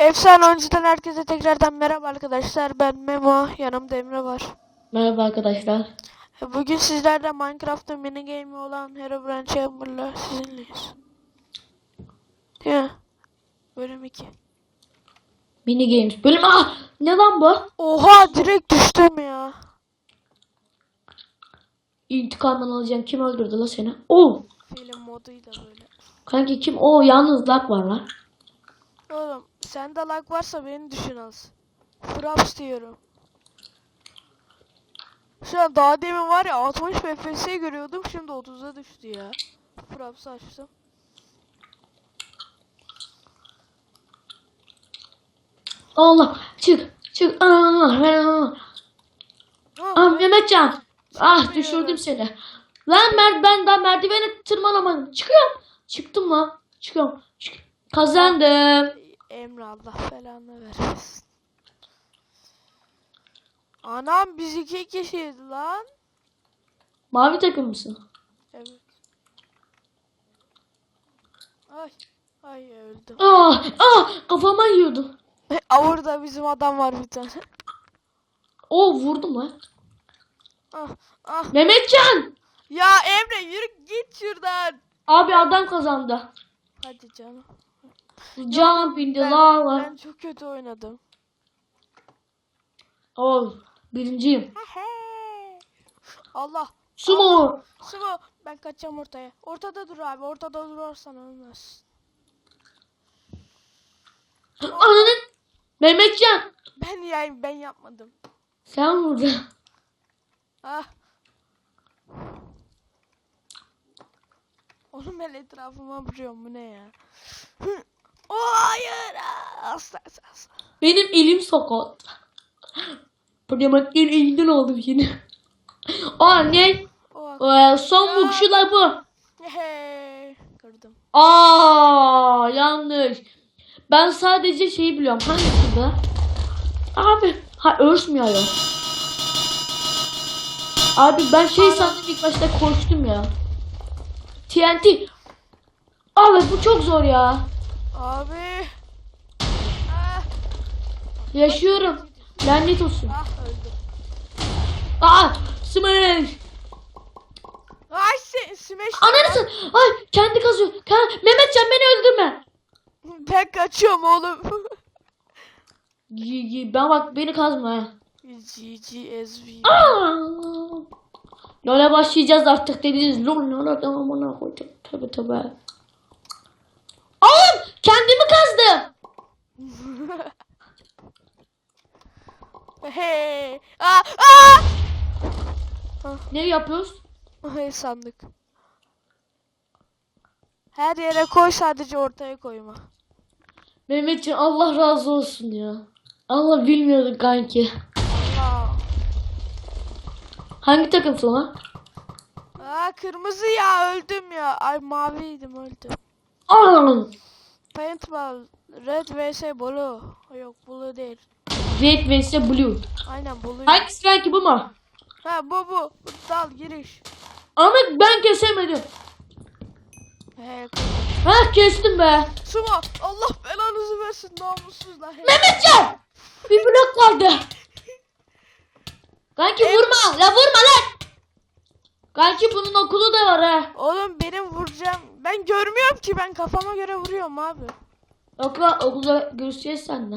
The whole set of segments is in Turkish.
Efsane oyuncudan herkese tekrardan merhaba arkadaşlar. Ben Memo. Yanımda Emre var. Merhaba arkadaşlar. Bugün sizlerle Minecraft'ta mini game olan Herobrine Chamber'la sizinleyiz. Değil mi? Bölüm 2. Mini Games. Bölüm ah ne lan bu? Oha direkt düştüm ya. İntikamını alacağım. Kim öldürdü la seni? Oo. Film moduyla böyle. Kanki kim? Oo yalnız lag var lan. Oğlum sende lag varsa beni düşün az. Fraps diyorum. Şu an daha demin var ya 60 FPS görüyordum şimdi 30'a düştü ya. Fraps açtım. Allah çık çık. Aa. Ha, Ah ben- Mehmetcan. Ah düşürdüm seni. Lan mer ben daha merdivene tırmanamadım. Çıkıyorum. Çıktım lan. Çıkıyorum. Çık. Kazandım. Emre Allah belanı vermesin. Anam biz iki kişiyiz lan. Mavi takım mısın? Evet. Ay. Ay öldüm. Ah ah kafama yiyordum. Aa, Orada bizim adam var bir tane. Oo vurdum lan. Ah, ah. Mehmetcan. Ya Emre yürü git şuradan. Abi adam kazandı. Hadi canım. Jump in the Ben, lava. ben çok kötü oynadım. Oh, birinciyim. Allah. Sumo. Sıvı. Ben kaçacağım ortaya. Ortada dur abi. Ortada durarsan ölmez. Ananın. Mehmetcan. Ben yayım ben yapmadım. Sen vurdun. Ah. Oğlum ben etrafıma vuruyorum bu ne ya? Hayır. Ah, Asla asla asla. Benim elim sakat. Pıryamakların elinden aldım seni. Aa ne? Ee, son bu şu la bu. Kırdım. Aa yanlış. Ben sadece şeyi biliyorum. Hangisi bu? Abi. Ha örsmüyor ya. Abi ben şey sandım ilk başta koştum ya. TNT. Abi bu çok zor ya. Abi. Ah, Yaşıyorum. Lanet olsun. ah öldüm. Aa smash. Ay se smash. Ananı Ay kendi kazıyor. Ka- Mehmetcan beni öldürme. Ben kaçıyorum oğlum. Gi- Ben bak beni kazma. ha. GGSV. Aa! Lola başlayacağız artık dediniz. Lol lola tamam ona koydum. Tabi tabi. Hey. Ah, ah. Ne yapıyoruz? Hey sandık. Her yere koy sadece ortaya koyma. Mehmetcan Allah razı olsun ya. Allah bilmiyordum kanki. Allah. Hangi takımsın lan? Aa kırmızı ya öldüm ya. Ay maviydim öldüm. Aa! Paintball red vs blue. Yok blue değil. Red vs Blue. Aynen blue. Hangisi kanki bu mu? Ha bu bu. Dal giriş. Ama ben kesemedim. He. Ha kestim be. Suma Allah belanızı versin namussuzlar. Mehmetcan! Bir blok kaldı. Kanki vurma. La vurma lan. Kanki bunun okulu da var ha. Oğlum benim vuracağım. Ben görmüyorum ki ben kafama göre vuruyorum abi. Okula, okula görüşeceğiz seninle.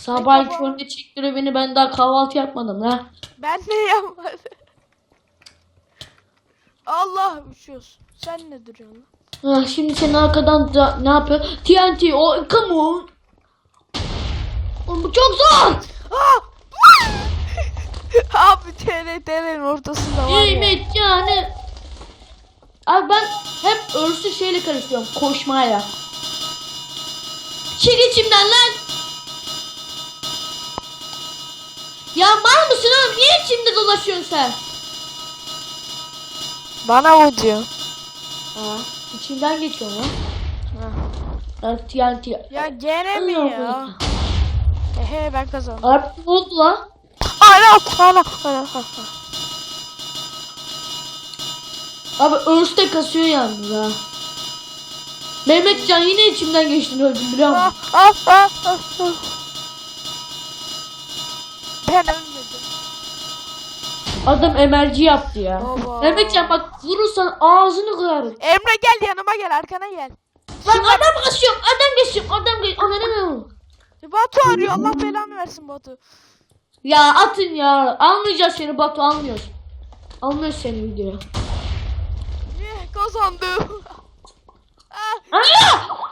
Sabah Peki, köründe çektiriyor beni ben daha kahvaltı yapmadım la. Ben ne yapmadım? Allah uçuyorsun. Sen ne duruyorsun? Ah, şimdi senin arkadan da ne yapıyor? TNT o come on. Oğlum bu çok zor. Aa! Abi TRT'lerin ortasında var ya. Mehmet yani. Abi ben hep örsü şeyle karıştırıyorum koşmayla. Çık içimden lan. Ya mal mısın oğlum? Niye içimde dolaşıyorsun sen? Bana diyor? Aa, içinden geçiyor lan. Evet, TNT. Ya gene mi ya? Ehe ben kazandım. Ne oldu lan? Ana ana ana. Abi örs de kasıyor yalnız ha. Mehmetcan yine içimden geçtin öldüm biliyor musun? Ah, ah, ah, ah, ah. Ben ölmedim. Adam emerci yaptı ya. Baba. Mehmetcan bak vurursan ağzını kırarım. Emre gel yanıma gel arkana gel. Lan adam kaçıyor, adam geçiyor, adam geçiyor. Ananı ne Batu arıyor Allah belanı versin Batu. Ya atın ya. Almayacağız seni Batu almıyoruz. Almıyoruz seni videoya. Eh, kazandım. ah, Aa!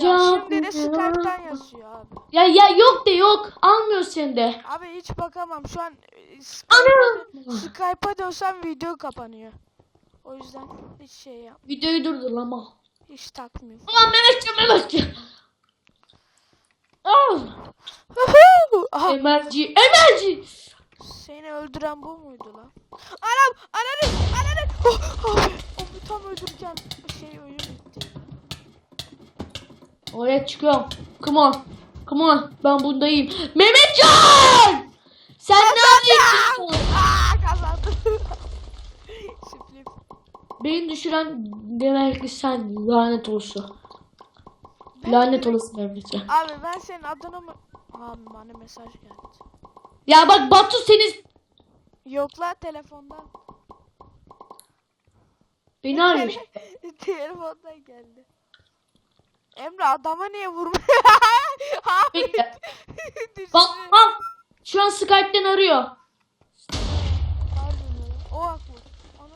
ya şimdi de Skype'tan yazıyor abi. ya ya yok de yok. Almıyoruz seni de. Abi hiç bakamam şu an e! Skype'a, Skype'a dönsem video kapanıyor. O yüzden hiç şey yap, Videoyu durdur ama. hiç takmıyorum. Ulan. Ah! Aha, Emerci, emerci. seni öldüren bu muydu lan? Anam, ananı, ananı. Oh, abi, onu tam öldürürken şey bitti. Oraya çıkıyorum. Come on. Come on. Ben bundayım. Mehmetcan! Sen ne yapıyorsun? Aa, kazandım. Beni düşüren demek ki sen lanet olsun. Ben Lanet olasın Mehmetcan. Abi ben senin adını mı... Abi bana mesaj geldi. Ya bak Batu seni Yok la telefondan. beni arıyor. telefondan geldi. Emre adama niye vurmuyor? Abi. Bak bak. Şu an Skype'den arıyor. O haklı. Onu.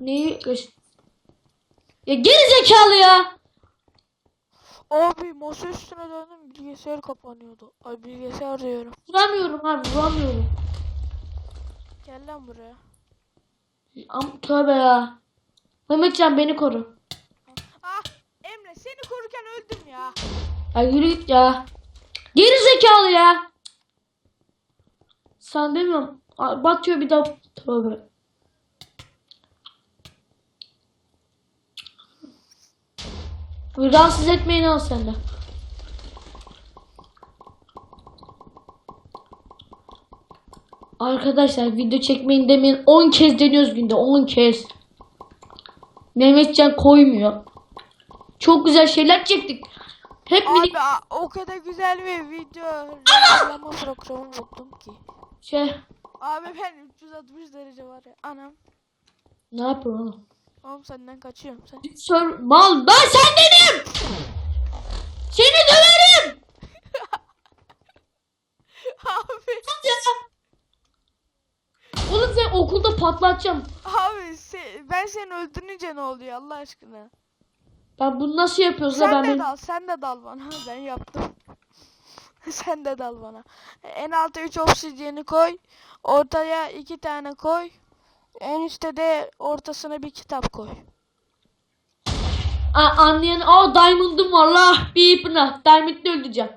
Neyi? Ya geri zekalı ya. Abi masa üstüne döndüm bilgisayar kapanıyordu. Ay bilgisayar arıyorum. Vuramıyorum abi vuramıyorum. Gel lan buraya. Am tövbe ya. Mehmetcan beni koru. Seni korurken öldüm ya. Ya yürü git ya. Geri zekalı ya. Sen demiyorum. Batıyor bir daha. Tövbe. Rahatsız etmeyin al sen de. Arkadaşlar video çekmeyin demeyin 10 kez deniyoruz günde 10 kez. Mehmetcan koymuyor. Çok güzel şeyler çektik. Hep minik Abi a- o kadar güzel bir video reklamlama programı buldum ki. şey. Abi ben 360 derece var ya. Anam. Ne yapıyor oğlum? Oğlum senden kaçıyorum sen. Sor mal ben sendenim. Seni döverim. abi. Oğlum sen okulda patlatacağım. Abi se- ben seni öldürünce ne oluyor Allah aşkına? Ben bunu nasıl yapıyoruz Sen ben de benim- dal, sen de dal bana. Ben yaptım. sen de dal bana. En alta 3 obsidyeni koy. Ortaya 2 tane koy. En üstte de ortasına bir kitap koy. Aa, anlayan aa diamond'ım var la. Bir ipine. Diamond'ı öldüreceğim.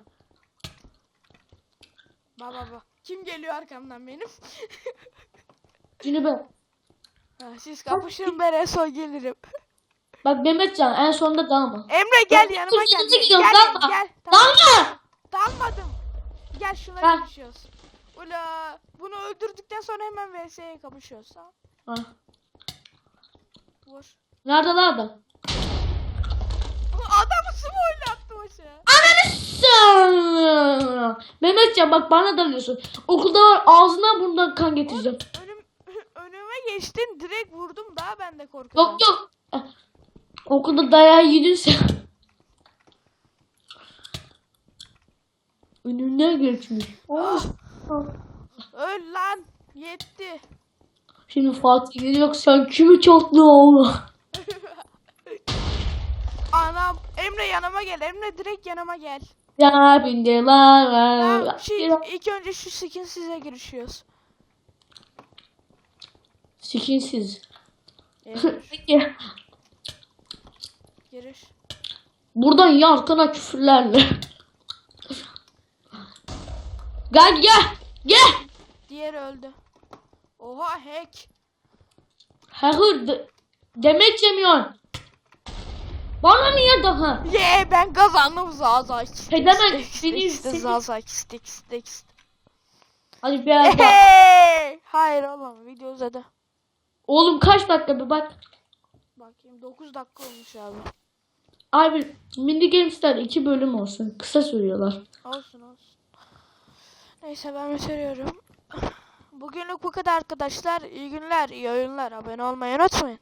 Baba baba. Kim geliyor arkamdan benim? Cünübe. ha, siz kapışın ben en son gelirim. Bak Mehmetcan en sonunda dalma. Emre gel yanıma gel. dur, Gel, gidiyorum, gel, dalma. gel. Tamam. Dalma. Dalmadım. Gel şuna Ha. kapışıyoruz. Ula bunu öldürdükten sonra hemen VS'ye kapışıyoruz. Tamam. Ha. Vur. Nerede la adam? Adamı smoyla attım aşağı. Ananı Mehmetcan bak bana dalıyorsun. Okulda var ağzından burnundan kan getireceğim. Önüm, önüme geçtin direkt vurdum daha ben de korkuyorum. Yok yok. Okulda dayağı yedin sen. Önünden geçmiş. Ah, öl lan. Yetti. Şimdi Fatih geliyor sen kimi çoklu oğlum? Anam. Emre yanıma gel. Emre direkt yanıma gel. Ya bindi la Tamam, şey, ilk önce şu skin size girişiyoruz. Sikinsiz. Giriş. Peki. Giriş. Buradan yarkana küfürlerle. gel gel. Gel. Diğeri öldü. Oha hack. Hayır de- demek yemiyorsun. Bana niye daha? Ye ben kazandım Zaza. Pedemen, seni- seni- Zaza istek istek istek. Hadi biraz daha. Hey! Hayır oğlum video uzadı. Oğlum kaç dakika bir bak. Bakayım 9 dakika olmuş abi. Abi mini games'ler iki bölüm olsun. Kısa sürüyorlar. Olsun olsun. Neyse ben bitiriyorum. Bugünlük bu kadar arkadaşlar. İyi günler, iyi oyunlar. Abone olmayı unutmayın.